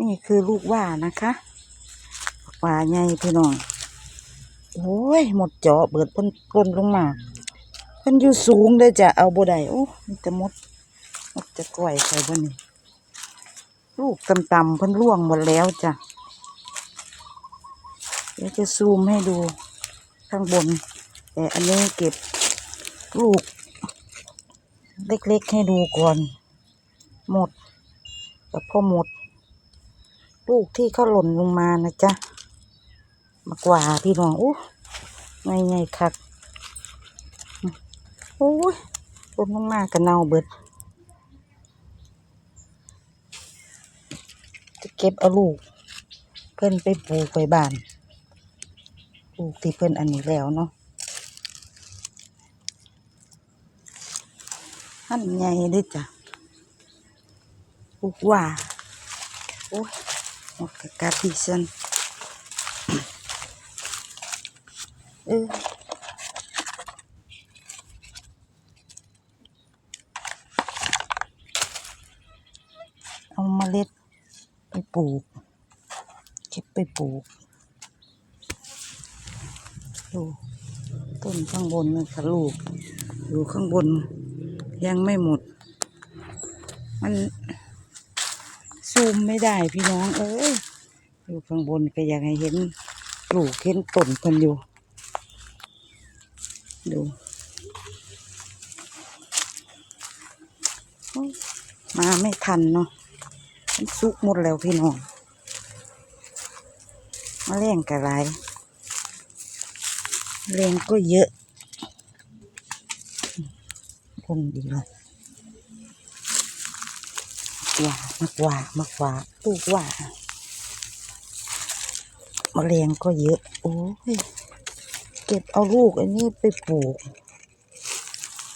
นี่คือลูกว่านะคะว่าใหญ่พี่น้องโอ้ยหมดเจาะเบิดพิ่นกลนลงมาเพิ่นอยู่สูงเลยจะเอาบ่ได้โอ้มันจะหมดหมดจะก่อยใส่บ่นี่ลูกต่ำๆเพิ่นร่วงหมดแล้วจ้ะเดี๋ยวจะซูมให้ดูข้างบน แต่อันนี้เก็บลูก เล็กๆให้ดูก่อน หมดแต่พอหมด ลูกที่เขาหล่นลงมานะจ๊ะมากว่าพี่น้องอู้ไงไงคักโอ้ยหล่นลงมากันเน่าเบิด จะเก็บเอาลูก เพิ่อนไปปลูกไว้บ้านปลูกที่เพิ่อนอันนี้แล้วเนาะหั่นใหญ่ด้วยจ้ะปลูกว่าโอ้ย หมดกะกาดีซันเออเอาเมล็ดไปปลูก เก็บไปปลูก ดูต้นข้างบนนะคะลูกอยู่ข้างบนยังไม่หมด มัน ซูมไม่ได้พี่น้อง เอ้ยอยู่ข้างบนก็อยากให้เห็นปลูกเห็นต้นเพิ่นอยู่ ดูมาไม่ทันเนาะมันสุกหมดแล้วพี่น้องมาแรงกระไรแรงก็เยอะคงดีเลย ว่ามากว่ามากว่าลูกว่าแมลงก็เยอะ โอ้ย เก็บเอาลูกอันนี้ไปปลูก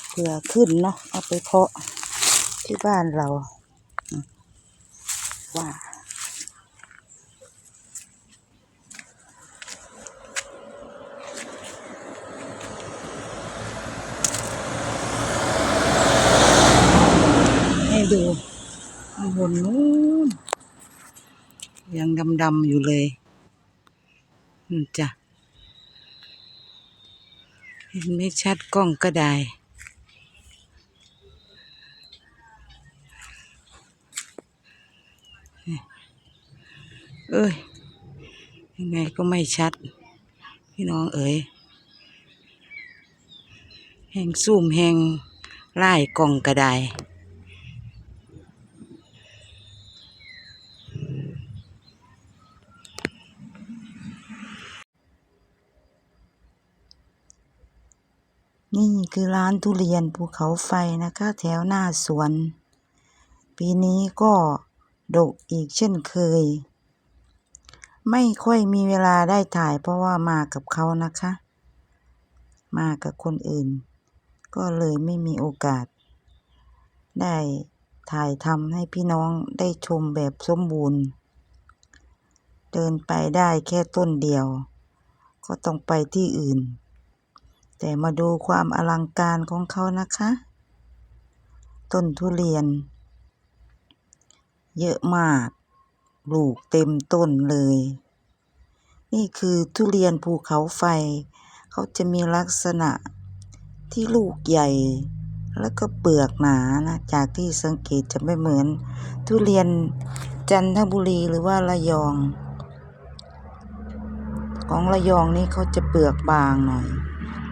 เผื่อขึ้นเนาะเอาไปเพาะที่บ้านเราว่า ให้ดูข้างบ นนู้นยังดำๆอยู่เลยนี่จ้ะเห็นไม่ชัดกล้องก็ได้ เอ้ย ยังไงก็ไม่ชัด พี่น้องเอ๋ยแหงซูมแหงไล่กล้องก็ได้ นี่คือร้านทุเรียนภูเขาไฟนะคะ แถวหน้าสวน ปีนี้ก็ดกอีกเช่นเคย ไม่ค่อยมีเวลาได้ถ่ายเพราะว่ามากับเขานะคะ มากับคนอื่น ก็เลยไม่มีโอกาส ได้ถ่ายทำให้พี่น้องได้ชมแบบสมบูรณ์ เดินไปได้แค่ต้นเดียว ก็ต้องไปที่อื่น แต่มาดูความอลังการของเขานะคะ ต้นทุเรียน เยอะมาก ลูกเต็มต้นเลย นี่คือทุเรียนภูเขาไฟ เขาจะมีลักษณะที่ลูกใหญ่ แล้วก็เปลือกหนานะจากที่สังเกตจะไม่เหมือน ทุเรียนจันทบุรีหรือว่าระยอง ของระยองนี่เขาจะเปลือกบางหน่อย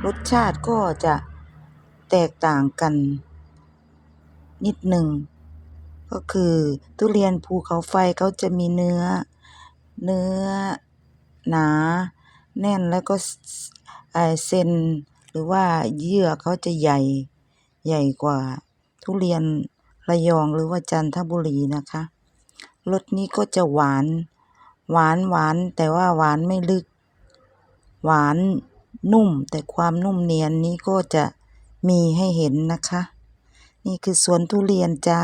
รสชาติก็จะแตกต่างกันนิดหนึ่ง ก็คือทุเรียนภูเขาไฟเขาจะมีเนื้อ เนื้อหนา แน่นแล้วก็เส้นหรือว่าเยื่อเขาจะใหญ่ใหญ่กว่าทุเรียนระยองหรือว่าจันทบุรีนะคะรสนี้ก็จะหวาน หวานหวานแต่ว่าหวานไม่ลึก หวาน นุ่ม แต่ความนุ่มเนียนนี้ก็จะมีให้เห็นนะคะ นี่คือสวนทุเรียนจ้า